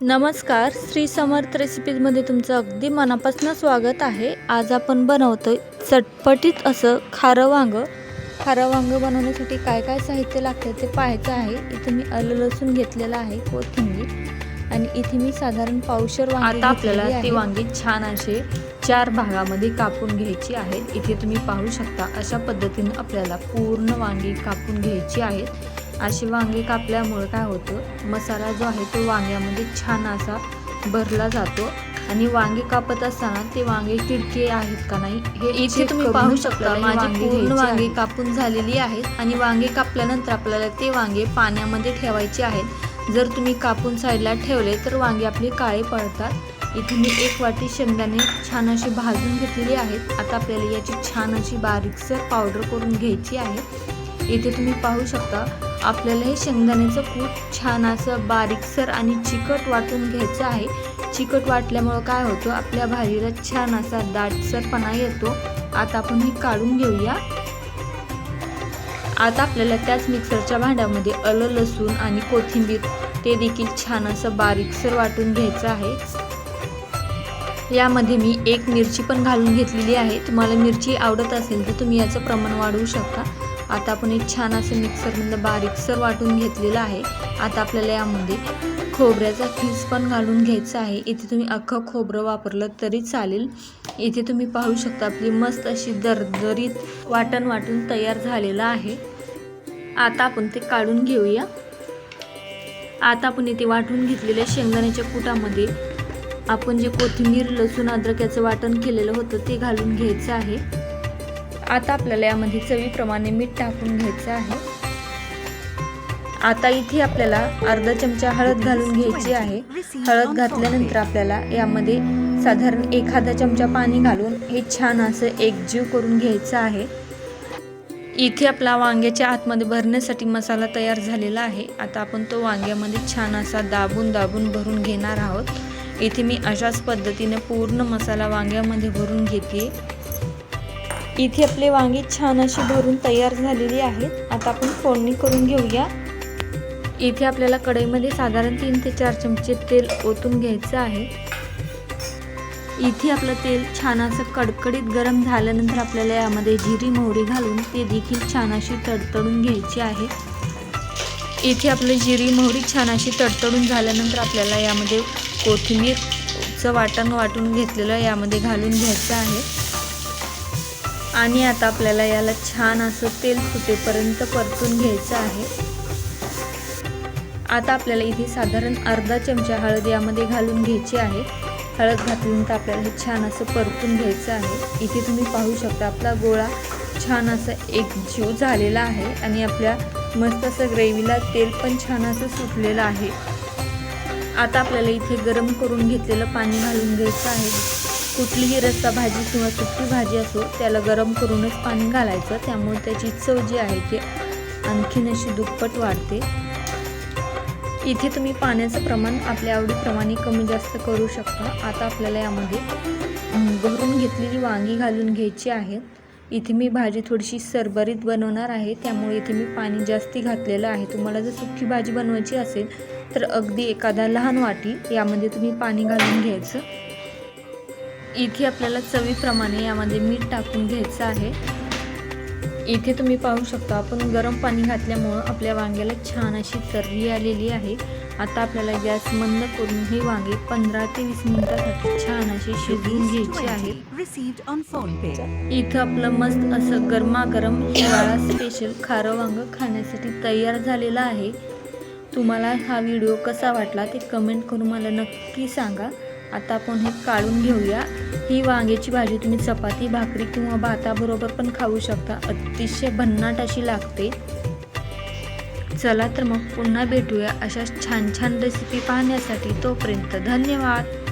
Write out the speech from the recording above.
नमस्कार श्री समर्थ रेसिपीजमध्ये तुमचं अगदी मनापासून स्वागत आहे. आज आपण बनवतोय चटपटीत असं खारं वांगं. खारं वांगं बनवण्यासाठी काय काय साहित्य लागतं ते पाहायचं आहे. इथे मी आलं लसूण घेतलेलं आहे कोथिंबीर आणि इथे मी साधारण पावशर वांगी आता आपल्याला ती. वांगी छान असे चार भागामध्ये कापून घ्यायची आहेत. इथे तुम्ही पाहू शकता अशा पद्धतीनं आपल्याला पूर्ण वांगी कापून घ्यायची आहेत. अशी वांगी कापल्यामुळे काय होतं मसाला जो आहे तो वांग्यामध्ये छान असा भरला जातो आणि वांगी कापत असताना ते वांगे किडके आहेत का नाही हे इथे तुम्ही पाहू शकता माझी पूर्ण वांगी. कापून झालेली आहेत आणि वांगे कापल्यानंतर आपल्याला ते वांगे पाण्यामध्ये ठेवायचे आहेत जर तुम्ही कापून साईडला ठेवले तर वांगे आपले काळे पडतात. इथे मी एक वाटी शेंगदाणे छान अशी भाजून घेतलेली आहेत. आता आपल्याला याची छान अशी बारीकसर पावडर करून घ्यायची आहे. इथे तुम्ही पाहू शकता आपल्याला हे शेंगदाण्याचं कूट छान असं बारीकसर आणि चिकट वाटून घ्यायचं आहे. चिकट वाटल्यामुळं काय होतं आपल्या भाजीला छान असा दाटसरपणा येतो. आता आपण हे काढून घेऊया. आता आपल्याला त्याच मिक्सरच्या भांड्यामध्ये आलं लसूण आणि कोथिंबीर ते देखील छान असं बारीकसर वाटून घ्यायचं आहे. यामध्ये मी एक मिरची पण घालून घेतलेली आहे. तुम्हाला मिरची आवडत असेल तर तुम्ही याचं प्रमाण वाढवू शकता. आता आपण एक छान असं मिक्सरमधलं बारीकसर वाटून घेतलेलं आहे. आता आपल्याला यामध्ये खोबऱ्याचा खीस पण घालून घ्यायचा आहे. इथे तुम्ही अख्खं खोबरं वापरलं तरी चालेल. इथे तुम्ही पाहू शकता आपली मस्त अशी दरदरीत वाटण वाटून तयार झालेलं आहे. आता आपण ते काढून घेऊया. आता आपण इथे वाटून घेतलेल्या शेंगदाण्याच्या कुटामध्ये आपण जे कोथिंबीर लसूण अद्रक्याचं वाटण केलेलं होतं ते घालून घ्यायचं आहे. आता आपल्याला यामध्ये चवीप्रमाणे मीठ टाकून घ्यायचं आहे. आता इथे आपल्याला अर्धा चमचा हळद घालून घ्यायची आहे. हळद घातल्यानंतर आपल्याला यामध्ये साधारण एखादा चमचा पाणी घालून हे छान असं एकजीव करून घ्यायचं आहे. इथे आपला वांग्याच्या आतमध्ये भरण्यासाठी मसाला तयार झालेला आहे. आता आपण तो वांग्यामध्ये छान असा दाबून दाबून भरून घेणार आहोत. इथे मी अशाच पद्धतीने पूर्ण मसाला वांग्यामध्ये भरून घेते. इथे आपले वांगी छान अशी भरून तयार झालेली आहेत. आता आपण फोडणी करून घेऊया. इथे आपल्याला कढईमध्ये साधारण तीन ते चार चमचे तेल ओतून घ्यायचं आहे. इथे आपलं तेल छान असं कडकडीत गरम झाल्यानंतर आपल्याला यामध्ये जिरी मोहरी घालून ते देखील छान अशी तडतडून घ्यायची आहे. इथे आपलं जिरी मोहरी छान अशी तडतडून झाल्यानंतर आपल्याला यामध्ये कोथिंबीरचं वाटण वाटून घेतलेलं यामध्ये घालून घ्यायचं आहे. आणि आता आपल्याला याला छान असं तेल सुटेपर्यंत परतून घ्यायचं आहे. आता आपल्याला इथे साधारण अर्धा चमचा हळद यामध्ये घालून घ्यायची आहे. हळद घातल्यानंतर आपल्याला हे छान असं परतून घ्यायचं आहे. इथे तुम्ही पाहू शकता आपला गोळा छान असं एकजीव झालेला आहे आणि आपल्या मस्त असं ग्रेव्हीला तेल पण छान असं सुटलेलं आहे. आता आपल्याला इथे गरम करून घेतलेलं पाणी घालून घ्यायचं आहे. कुठलीही रस्सा भाजी किंवा सुट्टी भाजी असो त्याला गरम करूनच पाणी घालायचं. त्यामुळे त्याची चव जी आहे ती आणखीन अशी दुप्पट वाढते. इथे तुम्ही पाण्याचं प्रमाण आपल्या आवडीप्रमाणे कमी जास्त करू शकता. आता आपल्याला यामध्ये भरून घेतलेली वांगी घालून घ्यायची आहेत इथे मी भाजी थोडीशी सरबरीत बनवणार आहे. त्यामुळे इथे मी पाणी जास्ती घातलेलं आहे. तुम्हाला जर सुकी भाजी बनवायची असेल तर अगदी एखादा लहान वाटी यामध्ये तुम्ही पाणी घालून घ्यायचं. इथे आपल्याला चवीप्रमाणे यामध्ये मीठ टाकून घ्यायचं आहे. इथे तुम्ही पाहू शकता आपण गरम पाणी घातल्यामुळं आपल्या वांग्याला छान अशी तर्री आलेली आहे. आता आपल्याला गॅस मंद करून हे वांगे पंधरा ते वीस मिनिटासाठी छान असे शिजवून घ्यायचे आहे. इथं आपलं मस्त असं गरमागरम हिवाळा स्पेशल खारं वांग खाण्यासाठी तयार झालेलं आहे. तुम्हाला हा व्हिडिओ कसा वाटला ते कमेंट करून मला नक्की सांगा. आता आपण हे काढून घेऊया. ही वांग्याची भाजी तुम्ही चपाती भाकरी किंवा भाताबरोबर पण खाऊ शकता. अतिशय भन्नाट अशी लागते. चला तर मग पुन्हा भेटूया अशा छान छान रेसिपी पाहण्यासाठी. तोपर्यंत धन्यवाद.